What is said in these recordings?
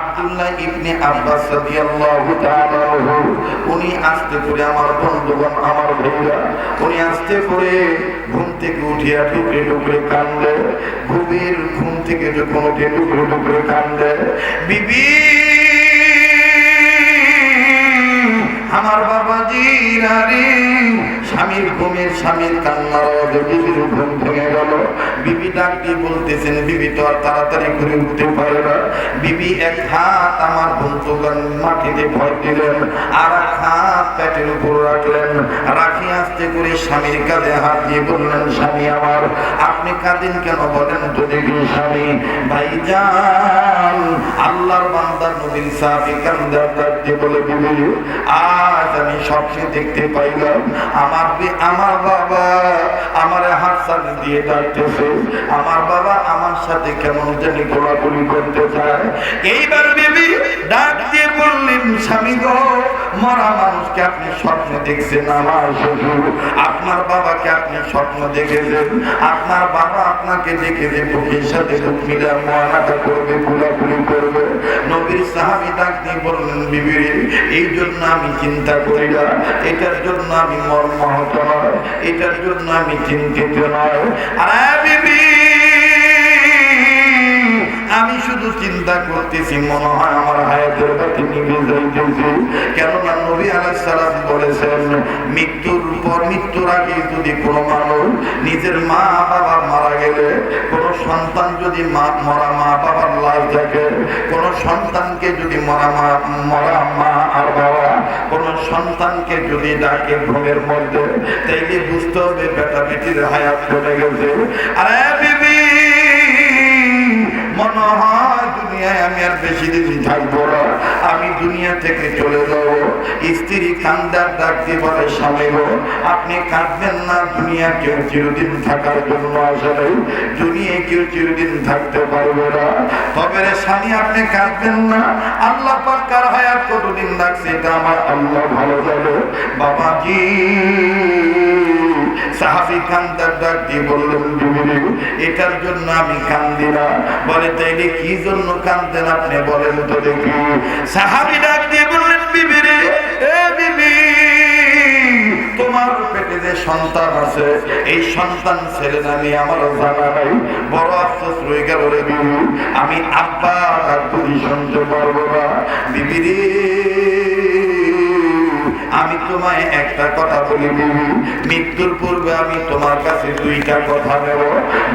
আব্দুল্লাহ ইবনে আব্বাস রাদিয়াল্লাহু তাআলা উনি আস্তে করে আমার বন্ধুগণ, আমার ভাইরা। উনি আস্তে করে ঘুম থেকে উঠিয়া টুকরে টুকরে কান্দে। গভীর ঘুম থেকে যখন উঠে টুকরে টুকরে কান্দে, বিবি, আমার বাবাজি নারী স্বামীর ঘুমের স্বামীর কান্নার আওয়াজে ঘুম ভেঙে গেল। বিবি ডাক দিয়ে বলতেছেন, বিবি, তো আর তাড়াতাড়ি ঘুরে উঠতে পারে না। বিবি, এক হাত আমার বন্ধুগান মাটিতে ভয় দিলেন, আর এক হাত প্যাটের উপর রাখলেন। রাখি আসতে করে স্বামীর কাঁধে হাত দিয়ে বললেন, স্বামী আমার আপনি কাঁদেন কেন বলেন? তো দেখি স্বামী ভাই যান, আল্লাহর বান্দার নবীর সাহাবি কান্দে ডাক বলে বিবি আজ আমি স্বপ্নে দেখতে পাইলাম। আমার আমার বাবা আমার হাত সাথে দিয়ে ডাকতেছে। আমার বাবা আমার সাথে কেমন জানি গোলাগুলি করতে চায়। এইবার বিবি ডাক দিয়ে বললেন, স্বামী গো, মরা মানুষকে আপনি স্বপ্ন দেখছেন আমার শ্বশুর। আপনার বাবাকে আপনি স্বপ্ন দেখেছেন। আপনার বাবা আপনাকে দেখে যে বুকের সাথে বুক মহানাটা করবে গোলাগুলি করবে। নবীর সাহাবি ডাক দিয়ে বললেন বিবি এই জন্য আমি চিন্তা করি না। এটার জন্য আমি মর্মাহত নয়। এটার জন্য আমি চিন্তিত নয়। আরে বিবি! আমি শুধু চিন্তা করতেছি, মনে হয় আমার হায়াতের বাতি নিভে যাইতেছি। কেননা নবী আলাইহিস সালাম বলেছেন, মৃত্যুর পর মৃত্যুর আগে যদি কোনো মানুষ নিজের মা বাবা মারা গেলে, কোনো সন্তান যদি মা, মরা মা বাবার লাশ থাকে কোনো সন্তানকে যদি মরা মা মরা মা আর বাবা, কোনো সন্তানকে যদি ডাকে ঘুমের মধ্যে, তাইলে বুঝতে হবে বেটা বেটির হায়াত চলে গেছে। আরে বিবি! মনে হয় দুনিয়ায়, আমি আর বেশি দিন থাকব না। আমি দুনিয়া থেকে চলে যাব। স্ত্রী কান্দার ডাক দিয়ে বলে, স্বামী আপনি কাঁদবেন না দুনিয়া কেউ চিরদিন থাকার জন্য আসলে দুনিয়ায় কেউ চিরদিন থাকতে পারবে না। তবে রে স্বামী, আপনি কাঁদবেন না। আল্লাহ পাক্কার হায়াত কতদিন রাখছে, এটা আমার আল্লাহ ভালো জানে। বাবাজি সাহাবি ডাক দিয়ে বললেন এটার জন্য আমি কান্দি না। বলে, তাইলে কি জন্য কান্দেন আপনি বলেন তো দেখি। সাহাবি ডাক দিয়ে বললেন যে সন্তান আছে, এই সন্তান আমার জানা নাই। বড় আমি আব্বা আর পারব না। আমি তোমায় একটা কথা বলি, বিবি। মৃত্যুর পূর্বে আমি তোমার কাছে দুইটা কথা নেব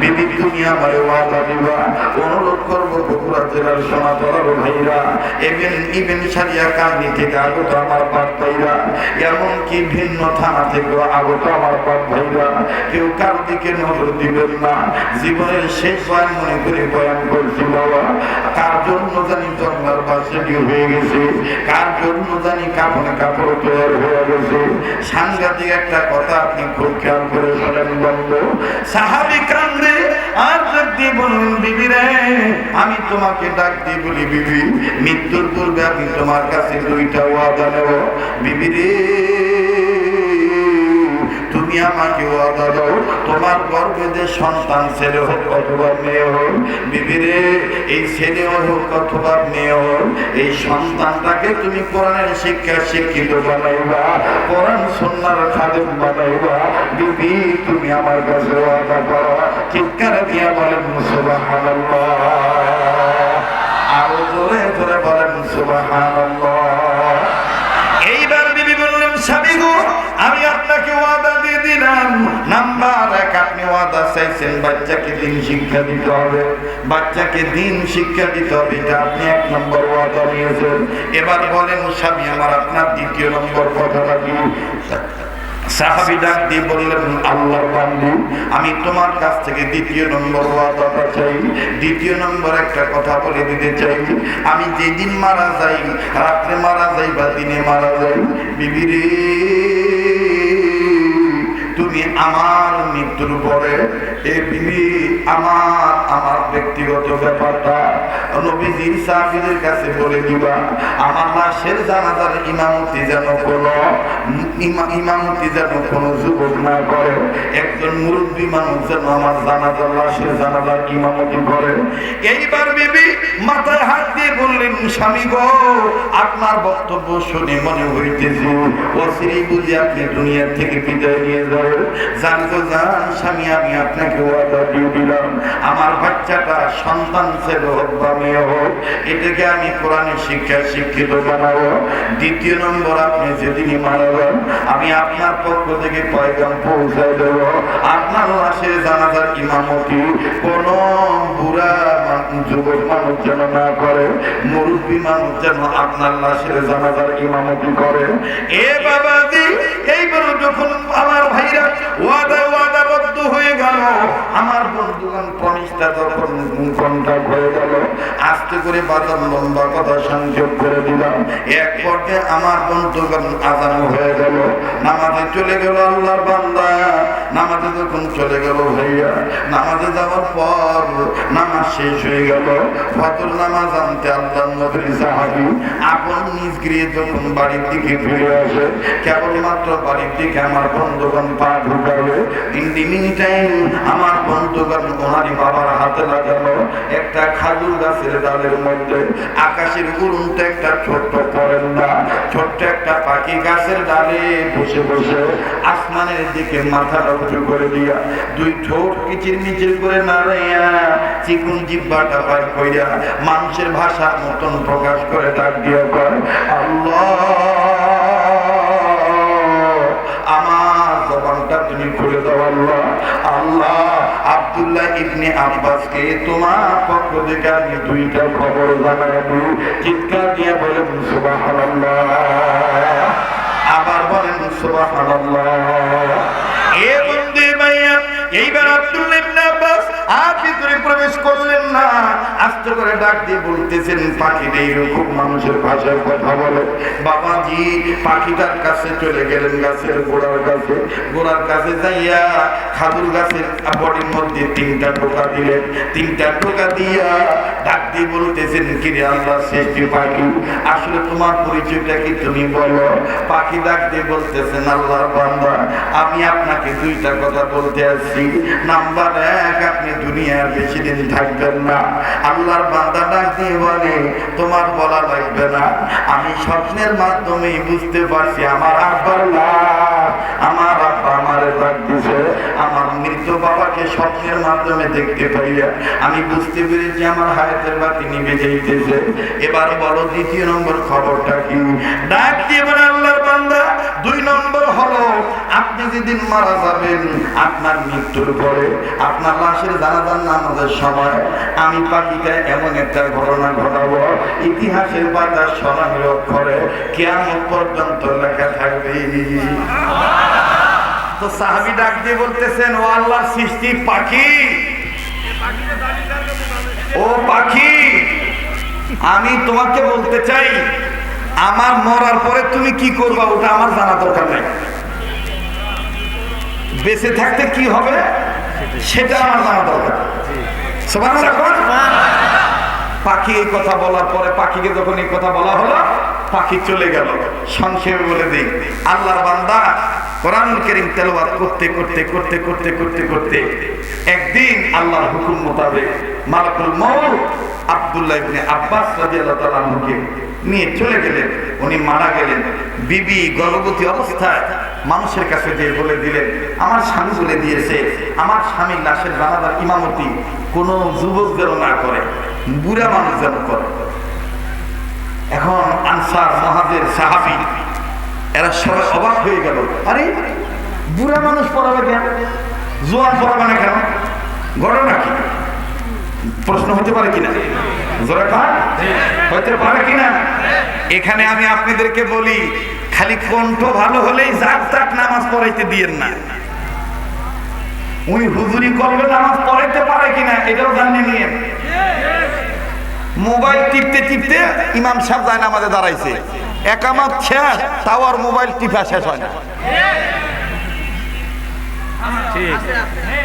বিবি, তুমি আমার ওয়াদা দিবা। অনুরোধ করব বগুড়া জেলার সনাতন ভাইরা এবেন ইবেন সারিয়া কাহিনী থেকে আগত আমার পাক ভাইরা, এমনকি ভিন্ন থানা থেকে আগত আমার পাক ভাইরা, কেউ কার দিকে নজর দিবেন না। জীবনের শেষ বয়ান মনে করে বয়ান করছি বাবা। কার জন্য জানি জন্মার পাশে হয়ে গেছে। কার জন্য জানি কাপড়ে কাপড় তৈরি হয়ে গেছে। সাংঘাতিক একটা কথা আপনি খুব খেয়াল করে শোনেন বন্ধু। সাহাবি কান্দে আর ডাক দিয়ে বললেন বিবি রে, আমি তোমাকে ডাক বলি, বিবি, মৃত্যুর পূর্বে আমি তোমার কাছে দুইটা ওয়াদা নেব। বিবি রে তুমি আমাকে তোমার গর্ভে যে সন্তান ছেলে হোক অথবা মেয়ে হোক, বিবিরে, এই ছেলে হোক অথবা মেয়ে হোক, এই সন্তানটাকে তুমি কোরআনের শিক্ষা শিক্ষিত বানাইবা, কোরআন সন্ন্যার খাদেম বানাইবা। বিবি, তুমি আমার কাছে ওয়াদা করো চিৎকার দিয়া বলেন, সুবহানাল্লাহ। চাইছেন বাচ্চাকে দিন শিক্ষা দিতে হবে। বাচ্চাকে দিন শিক্ষা দিতে হবে, এটা আপনি এক নম্বর ওয়াদা নিয়েছেন। এবার বলেন, স্বামী, আমার আপনার দ্বিতীয় নম্বর কথাটা কি? আমি তোমার কাছ থেকে দ্বিতীয় নম্বর চাই। দ্বিতীয় নম্বর একটা কথা বলে দিতে চাই, আমি যেদিন মারা যাই, রাত্রে মারা যাই বা দিনে মারা যাই, বিবিরে, তুমি আমার মৃত্যুর পরে এ বিবি আমার আমার ব্যক্তিগত ব্যাপারটা। নবীজির সাহাবীদের কাছে বলে দিবা, আমার জানাজার ইমামতি যেন ইমামতি যেন যুবক না করে, একজন মুরব্বী মানুষ যেন আমার জানাজার লাশের জানাজার ইমামতি করে। এইবার বিবি হাত দিয়ে বললেন, স্বামী গো, আপনার বক্তব্য শুনে মনে হইতেছে অসিরি বুঝি আপনি দুনিয়া থেকে বিদায় নিয়ে যাবে জান তো জান স্বামী, আমি আপনাকে ওয়াদা দিয়ে দিলাম। আমার বাচ্চাটা সন্তান ছেলে মেয়ে হোক এটাকে আমি কোরআনের শিক্ষা শিক্ষিত বানাবো। দ্বিতীয় নম্বর, আপনি যেদিনই মারা যান আমি আপনার পক্ষ থেকে পয়গাম পৌঁছায় দেব। আপনার লাশের জানাজার ইমামতি, কোন বুড়া যুবক মানুষ যেন না করে, মুরব্বী মানুষ যেন আপনার লাশের জানাজার ইমামতি করে। এ বাবাজি এইবার যখন আমার ভাইরা ওয়াদা আমার বন্ধুগণ প্রমিসটা যখন কন্টাক্ট হয়ে গেল। আস্তে করে বাজার লম্বা কথা সংযোগ করে দিলাম। এক পর্যায়ে আমার বন্ধুগণ আজানো হয়ে গেল। নামাজে চলে গেল আল্লাহর বান্দা। নামাজে যখন চলে গেল ভাইয়া, নামাজে যাওয়ার পর নামাজ শেষ হয়ে গেল। ফজর নামাজ আনতে আল্লাহ নবীর সাহাবী আপন নিজ গৃহে যখন বাড়ির দিকে ফিরে আসে, কেবলমাত্র বাড়ির দিকে আমার বন্ধুগণ পা ঢুকাবে ইন দি মিন টাইম আমার বন্ধুগণ ওনারই বাবার হাতে লাগানো একটা খাজুর গাছের ডালের মধ্যে আকাশের উড়ন্ত একটা ছোট্ট পরেন না ছোট্ট একটা পাখি গাছের ডালে বসে বসে আসমানের দিকে মাথা উঁচু করে দিয়া দুই ঠোঁট কিচির মিচির করে নাড়াইয়া চিকুন জিব্বাটা পাই কইয়া মানুষের ভাষার মতন প্রকাশ করে ডাক দিয়া কয়, আল্লাহ! ইবনে আব্বাসকে তোমার পক্ষ থেকে আমি দুইটা খবর জানাব চিৎকার দিয়ে আবার বলেন এ বন্দে ভাইয়া, এইবার আব্দুল ইবনে আর ভিতরে প্রবেশ করলেন না। আস্তে করে ডাক দিয়ে বলতেছেন পাখিটা এইরকম মানুষের ভাষায় কথা বলে। বাবাজি পাখিটার কাছে চলে গেলেন গাছের গোড়ার কাছে। গোড়ার কাছে যাইয়া খাদুর গাছের বডির মধ্যে তিনটা টোকা দিলেন। তিনটা টোকা দিয়া ডাক দিয়ে বলতেছেন, কিরে আল্লাহ পাখি? আসলে তোমার পরিচয়টা কি তুমি বলো? পাখি ডাক দিয়ে বলতেছেন, আল্লাহর বান্দা, আমি আপনাকে দুইটা কথা বলতে আসছি। নাম্বার এক, আপনি দুনিয়ার বেশি দিন থাকবেন না। আল্লাহর বান্দা ডাক দিয়ে বলে, তোমার বলা লাগবে না। আমি স্বপ্নের মাধ্যমে বুঝতে পারছি, আমার আব্বার আমার আব্বা আমারে ডাক দিছে। আমার মৃত বাবাকে স্বপ্নের মাধ্যমে দেখতে পাইয়া আমি বুঝতে পেরেছি আমার আপনি যেদিন মারা যাবেন, আপনার মৃত্যুর পরে, আপনার লাশের সময়, আমি পাখিটা এমন একটা ঘটনা ঘটাবো, ইতিহাসের পাতা স্মরণীয় অক্ষরে কেমন পর্যন্ত লেখা থাকবে। তো সাহাবি ডাক দিয়ে বলতেছেন, ও আল্লাহ সৃষ্টি পাখি। ও পাখি, আমি তোমাকে বলতে চাই, আমার মরার পরে তুমি কি করবা ওটা আমার জানা দরকার নাই। বেঁচে থাকতে কি হবে সেটা আমার জানা দরকার। পাখি এই কথা বলার পরে পাখিকে যখন এই কথা বলা হলো, পাখি চলে গেল। সংক্ষেপে বলে দিই, আল্লাহর বান্দা কোরআন করিম তেলাওয়াত করতে করতে করতে করতে করতে করতে, একদিন আল্লাহর হুকুম মোতাবেক ইবনে আব্বাস নিয়ে চলে গেলেন। উনি মারা গেলেন। বিবি গর্ভবতী অবস্থায় মানুষের কাছে যে বলে দিলেন, আমার স্বামী বলে দিয়েছে, আমার স্বামীর লাশের জানাজার ইমামতি কোনো যুবক যেন না করে, বুড়া মানুষ যেন করে। এখন আনসার মহাজের সাহাবি, এরা সবাই অবাক হয়ে গেল। আরে, বুড়া মানুষ পড়াবে কেন? জোয়ান পড়াবে না কেন? ঘটনা কি? প্রশ্ন হতে পারে কিনা? হতে পারে কিনা? এখানে আমি আপনাদেরকে বলি খালি কণ্ঠ ভালো হলেই জাক জাক নামাজ পড়াইতে দিয়েন না। উনি হুজুরি করবে নামাজ পড়াইতে পারে কিনা এটাও জানিয়ে নিয়ে। মোবাইল টিপতে টিপতে ইমাম সাহেব যায় নামাজে দাঁড়াইছে। একামাত শেষ তাও আর মোবাইল টিপা শেষ হয় না।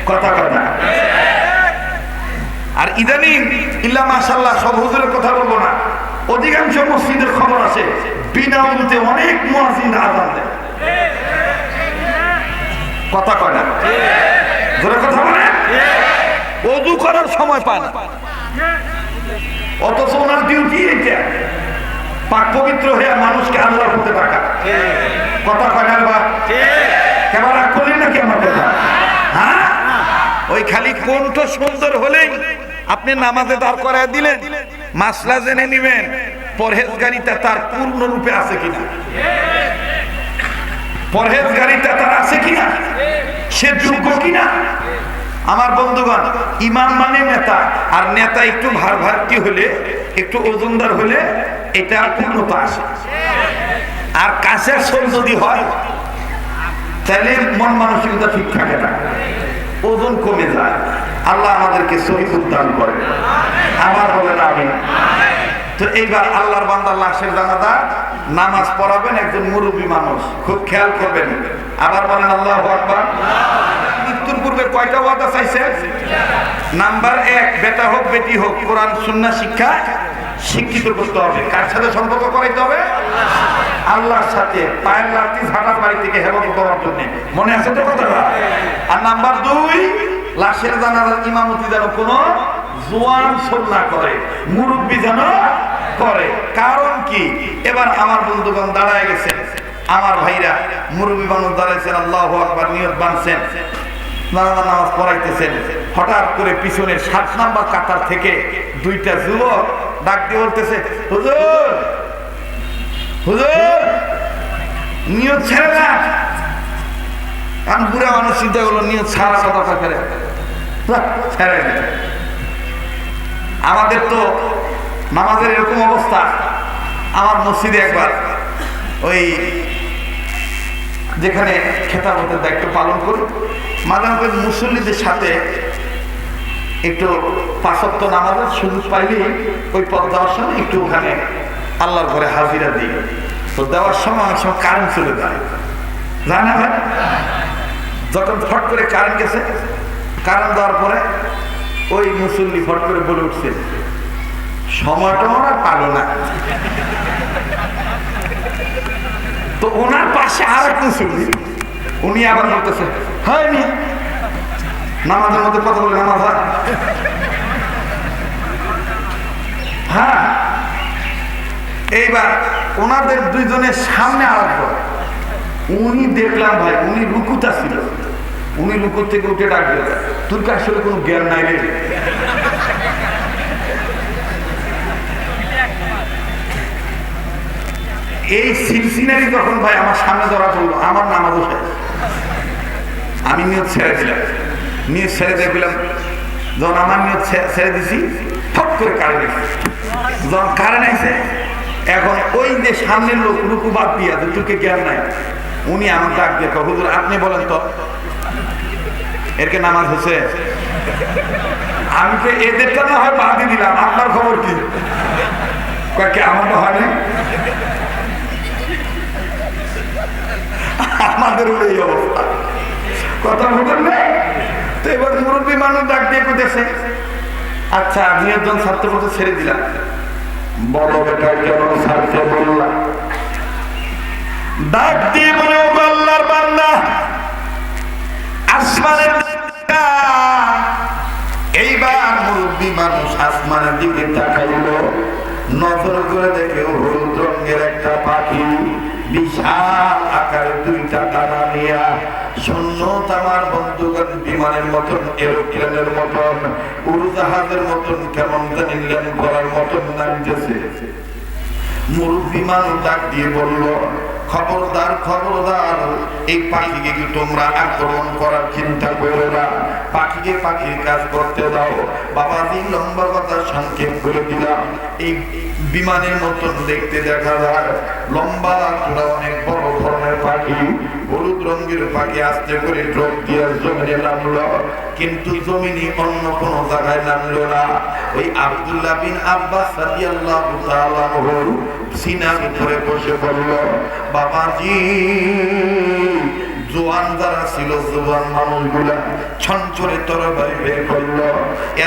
কথা কথা আর ইদানিং ইল্লা মাশাল্লাহ সব হুজুরের কথা বলব না। অধিকাংশ মসজিদের খবর আছে, বিনা উদুতে অনেক মুয়াজিন আজান দেয় কথা কয় না? কথা পাক পবিত্র হয়ে মানুষকে কথা বা হ্যাঁ? ওই খালি কণ্ঠ সুন্দর হলেই আপনি নামাজে দাঁড় করায় দিলেন, মাসলা জেনে নিবেন, পরহেজগারিতা তার পূর্ণ রূপে আছে কিনা। পরহেজগারিতা তার আছে কিনা? সে যোগ্য কিনা? আমার বন্ধুগণ ইমাম মানে নেতা, আর নেতা একটু ভার ভারটি হলে, একটু ওজনদার হলে, এটা আর পূর্ণতা আসে। আর কাছের সোল যদি হয়, তাহলে মন মানসিকতা ঠিক থাকে না। ওজন কমে যায়। আল্লাহ আমাদেরকে সহিহ উদ্যান করে। আমার বলেন আমি। তো এইবার আল্লাহর বান্দার লাশের জানাদা নামাজ পড়াবেন, একজন মুরব্বী মানুষ। খুব খেয়াল করবেন। আবার বলেন, আল্লাহ আকবার। মৃত্যুর পূর্বে কয়টা ওয়াদা চাইছে নাম্বার এক, বেটা হোক, বেটি হোক, কোরআন, সুন্নাহ, শিক্ষা শিক্ষিত করতে হবে। কার সাথে সম্পর্ক করাইতে হবে? আল্লাহর সাথে। পায়ের লাঠি ঝাঁটার বাড়ি থেকে হেফাজত করার জন্য। মনে আছে তো কথাটা? আর নাম্বার দুই, লাশের জানাজার ইমামতি যেন কোনো জোয়ান সোল না করে, মুরব্বী যেন করে। কারণ কি? এবার আমার বন্ধুগণ দাঁড়ায় গেছে। আমার ভাইরা, মুরব্বী মানুষ দাঁড়াইছেন, আল্লাহ আকবার, নিয়ত বানছেন। নামাজ পড়াইতেছেন। হঠাৎ করে পিছনে সাত নাম্বার কাতার থেকে দুইটা যুবক ডাক দিয়ে বলতেছে, হুজুর হুজুর, নিয়ত ছেড়ে না আমি বুড়া মানুষ চিন্তা করল, নিয়ত ছাড়া কথা ফেরে ছেড়ে। আমাদের তো নামাজের এরকম অবস্থা। আমার মসজিদে একবার ওই যেখানে খেতাবতের দায়িত্ব পালন করি মাঝে মুসল্লিদের সাথে একটু পাঁচত্ব নামাজের সুযোগ পাইলে ওই পথ দেওয়ার সময় একটু ওখানে আল্লাহর ঘরে হাজিরা দিই। তো দেওয়ার সময় অনেক সময় কারেন্ট চলে যায়। জানা ভাই? যখন ফট করে কারেন্ট গেছে কারেন্ট দেওয়ার পরে ওই মুসল্লি ফট করে বলে উঠছে, সময়টা ওরা পালো না। তো ওনার পাশে আর এক মুসল্লি, উনি আবার বলতেছে, হয়নি। নামাজের মধ্যে কথা বলে নামাজ হয়। হ্যাঁ। এইবার ওনাদের দুইজনের সামনে আরম্ভ উনি দেখলাম ভাই, উনি রুকুতা ছিল। উনি লুকুর থেকে উঠে ডাক দিল, তোর আসলে কোনো জ্ঞান নাই রে? এই সিলসিনারি যখন ভাই আমার সামনে ধরা পড়ল, আমার নামাজও শেষ। আমি নিয়ত ছেড়ে দিলাম। নিয়ত ছেড়ে দেখলাম যখন আমার নিয়ত ছে- ছেড়ে দিছি, ফট করে কারেন্ট এসেছে যখন কারেন্ট আইছে। এখন ওই যে সামনের লোক রুকু বাদ দিয়া তোকে জ্ঞান নাই, উনি আমার ডাক দিয়ে হুজুর, আপনি বলেন তো এরকে নামাজ হচ্ছে? আমি তো এদেরটা না হয় বাদ দিলাম, আপনার খবর কি? আমার তো হয়নি? আমাদের এই অবস্থা। কথা বলেন না তো এবার মুরব্বী মানুষ ডাক দিয়ে পেতেছে আচ্ছা আমি একজন ছাত্রপত্র ছেড়ে দিলাম। বলো বেটা কেন ছাড়তে বললাম ডাক দিয়ে বলে ও আল্লাহর বান্দা আসমানের এইবার মুরব্বী মানুষ আসমানের দিকে তাকাইল নজর করে দেখে হলুদ রঙের একটা পাখি বিশাল আকারে দুইটা টানা নিয়া শূন্য তামার বন্ধুগণ বিমানের মতন, এরোপ্লেনের মতন, উড়োজাহাজের মতন, কেমন জানি ল্যান্ড করার মতন নামতেছে মুরব্বী মানুষ ডাক দিয়ে বলল খবরদার খবরদার। এই পাখিকে কি তোমরা আক্রমণ করার চিন্তা করো না? পাখিকে পাখির কাজ করতে দাও। বাবাজি লম্বা কথা সংক্ষেপ করে দিলাম। এই বিমানের মতন দেখতে দেখা যায়, লম্বা চূড়া অনেক বড় ধরনের পাখি। হলুদ রঙের পাখি আস্তে করে ড্রপ দিয়ে জমিনে নামলো। কিন্তু জমিনে অন্য কোনো জায়গায় নামলো না। ওই আব্দুল্লাহ বিন আব্বাস রাদিয়াল্লাহু তাআলা সিনার উপরে বসে বলল বাবাজি জোয়ান যারা ছিল, জোয়ান মানুষগুলা ছঞ্চরে তরবারি বের করল।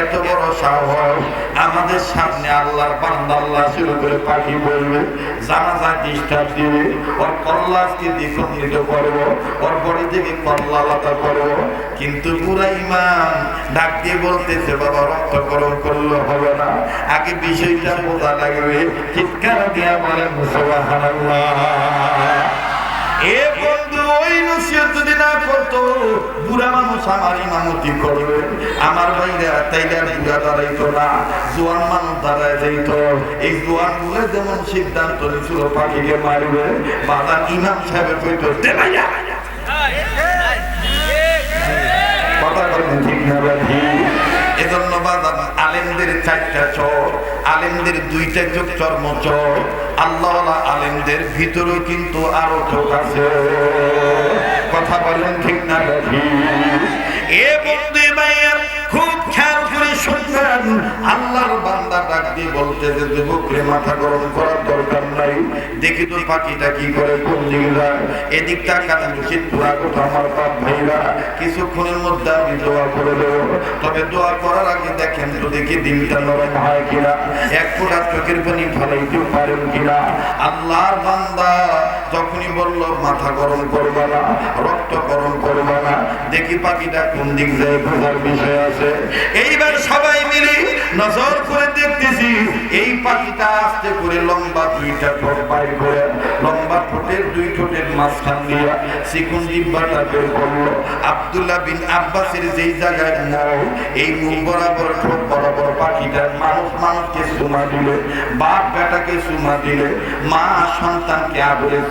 এত বড় সাহস। আমাদের সামনে আল্লাহর বান্দা আল্লাহ শুরু করে পাখি বলবে, জানাজা ডিস্টার্ব দিবে? ওর কল্লাসকে দ্বিখণ্ডিত করব ওর বড়ি থেকে কল্লা লাতা করব? কিন্তু পুরা ইমাম ডাক দিয়ে বলতেছে, বাবা রক্তকরণ করলে হবে না। আগে বিষয়টা বোঝা লাগবে, চিৎকার দিয়া বলেন, সুবহানাল্লাহ। এ ওই নসিহত যদি এই জোয়ানগুলো যেমন সিদ্ধান্ত নিছিল পাখিকে মারবে বাদান ইমাম সাহেবের কইতো দে ভাইয়া কথা বলেন ঠিক না বাকি আলেমদের চারটা চর, আলেমদের দুইটা চোখ চর্ম চর আল্লাহ আলেমদের ভিতরে কিন্তু আরও চোখ আছে। কথা বলেন ঠিক না খুব খেয়াল আল্লাহর বান্দা ডাক দিয়ে বলতে যে যুবক যুবকরে মাথা গরম করার দরকার নাই দেখি তো পাখিটা কি করে কোন দিকে যায় এদিকটা কানে উচিত পুরা কথা আমার পাপ ভাইরা। কিছুক্ষণের মধ্যে আমি দোয়া করে দেবো। তবে দোয়া করার আগে দেখেন তো দেখি দিনটা নরম হয় কিনা। এক ফোটা চোখের পানি ফলাইতে পারেন কিনা। আল্লাহর বান্দা যখনই বলল, মাথা গরম করবা না, রক্ত গরম করবা না। দেখি পাখিটা কোন দিক যায় বোঝার বিষয় আছে। এইবার সবাই মিলে নজর করে দেখতেছি, এই পাখিটা আস্তে করে লম্বা দুইটা ঠোঁট বাইর করে, লম্বা ঠোঁটের দুই ঠোঁটের মাঝখান দিয়া চিকুন ডিব্বাটা বের করল। আব্দুল্লাহ বিন আব্বাসের যেই জায়গায় মুখ এই মুখ বরাবর ঠোঁট বরাবর পাখিটা মানুষ মানুষকে চুমা দিলে বাপ বেটাকে চুমা দিলে, মা সন্তানকে আদরে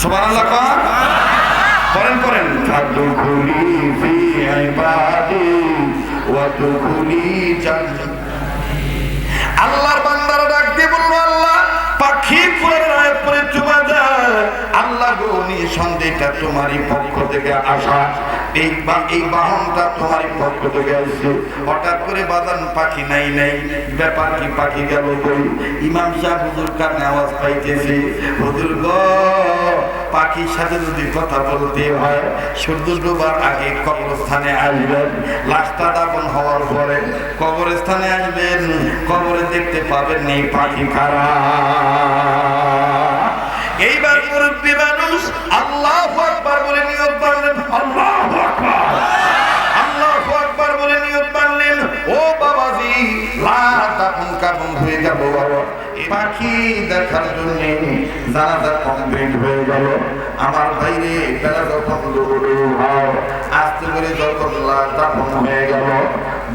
সুবহানাল্লাহ কর করেন করেন ফাদুখুলি ফি ইবাদি ওয়াদুখুলি জান্নাত। আল্লাহর নিঃসন্দেহটা তোমারই পক্ষ থেকে আসা। এই এই বাহনটা তোমারই পক্ষ থেকে আসছে। হঠাৎ করে বাদান পাখি নাই নাই, ব্যাপার কি পাখি গেল কই? ইমাম সাহেব হুজুর কানে আওয়াজ পাইতেছে, হুজুর গো, পাখির সাথে যদি কথা বলতে হয়, সূর্য ডোবার আগে কবরস্থানে আসবেন। লাশটা দাপন হওয়ার পরে কবরস্থানে আসবেন, কবরে দেখতে পাবেন এই পাখি খারা এইবার মুরব্বী মানুষ আল্লাহ আকবার বলে নিয়ত বানলেন। আল্লাহ আল্লাহ বলে ও বাবাজি হয়ে গেল বাবা? পাখি দেখার জন্য জানাজা কমপ্লিট হয়ে গেল। আমার বাইরে বেলা যখন আস্তে করে যখন হয়ে গেল।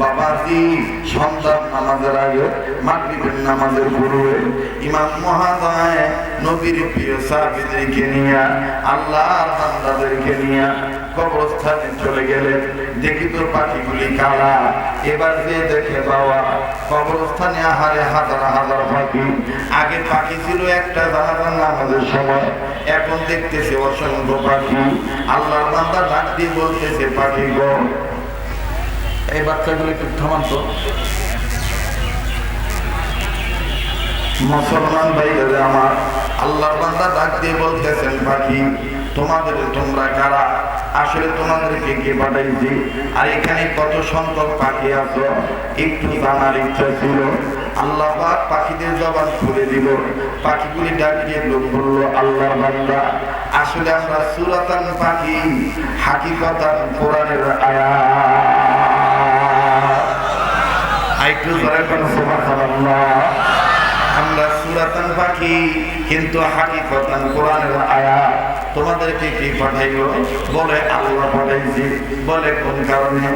বাবাজি সন্তান নামাজের আগে মাগরিবের নামাজের পূর্বে ইমাম মহাদয় নবীর প্রিয় সাহাবীদেরকে নিয়ে, আল্লাহর বান্দাদেরকে নিয়ে কবরস্থানে চলে গেলেন দেখি তো পাখিগুলি কালা এবার যে দেখে বাবা কবরস্থানে আহারে হাজার হাজার পাখি। আগে পাখি ছিল একটা জানাজান নামাজের সময়, এখন দেখতেছে অসংখ্য পাখি। আল্লাহর বান্দা ডাক দিয়ে বলতেছে, পাখি গো। এই বাচ্চাগুলো একটু থামান তো। মুসলমান ভাইদের আমার, আল্লাহর বান্দা ডাক দিয়ে বলতেছেন পাখি তোমাদের, তোমরা কারা? আসলে তোমাদেরকে কে পাঠাইছি? আর এখানে কত সংখ্যক পাখি আছো? একটু জানার ইচ্ছা ছিল। আল্লাহ পাখিদের জবান খুলে দিল। পাখিগুলি ডাক দিয়ে লোক বলল, আল্লাহর বান্দা, আসলে আমরা সুরাতান পাখি, হাকিকতান কোরআনের আয়া আইটু জোরে কোন সুবহানাল্লাহ। আমরা সুরাতান পাখি কিন্তু হাকিকতান কোরআনের আয়াত তোমাদেরকে কি পাঠাইলো? বলে আল্লাহ পাঠাইছি। বলে কোন কারণে?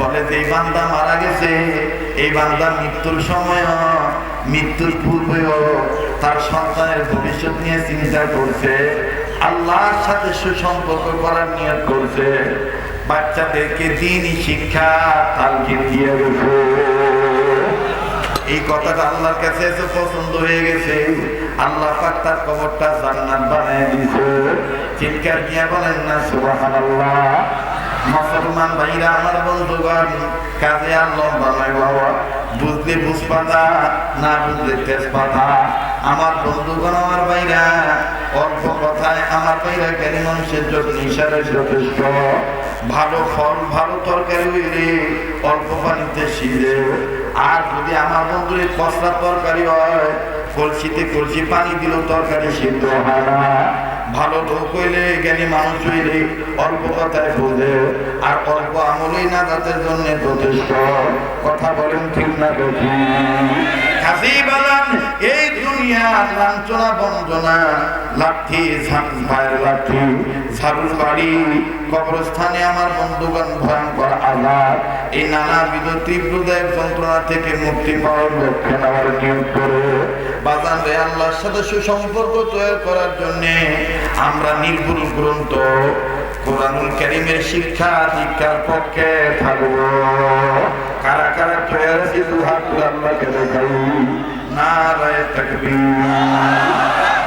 বলে যে বান্দা মারা গেছে। এই বান্দা মৃত্যুর সময় মৃত্যুর পূর্বেও তার সন্তানের ভবিষ্যৎ নিয়ে চিন্তা করছে। আল্লাহর সাথে সুসম্পর্ক করার নিয়ত করছে। বাচ্চাদেরকে দিনই শিক্ষা তালকিন দিয়ে এই কথাটা আল্লাহর কাছে এসে পছন্দ হয়ে গেছে। আল্লাহ পাক তার কবরটা জান্নাত বানিয়ে দিয়েছে। চিৎকার দিয়া বলেন না, সুবহানাল্লাহ। মুসলমান ভাইরা, আমার বন্ধুগণ, কাজে আর লম্বা নয় বাবা। বুঝলে বুঝপাতা না বুঝলে তেজপাতা। আমার বন্ধুগণ, আমার ভাইরা, অল্প কথায় আমার ভাইরা কেন মানুষের জন্য ইশারে যথেষ্ট? ভালো ফল, ভালো তরকারি হইলে অল্প পানিতে সিজে। আর যদি আমার বন্ধুর কসলা তরকারি হয়, কলসিতে কলসি পানি দিল তরকারি সিদ্ধ হয় না। ভালো লোক হইলে, জ্ঞানী মানুষ হইলে অল্প কথায় বোঝে। আর অল্প আমলেই না তাদের জন্য যথেষ্ট। কথা বলেন ঠিক না সুসম্পর্ক করার জন্য আমরা নির্ভুল গ্রন্থ কোরআনুল কারীমের শিক্ষা দীক্ষার পক্ষে থাকব। কারা কারা তৈরি দু হাত আল্লাহকে দেখাই। নারায় তাকবীর।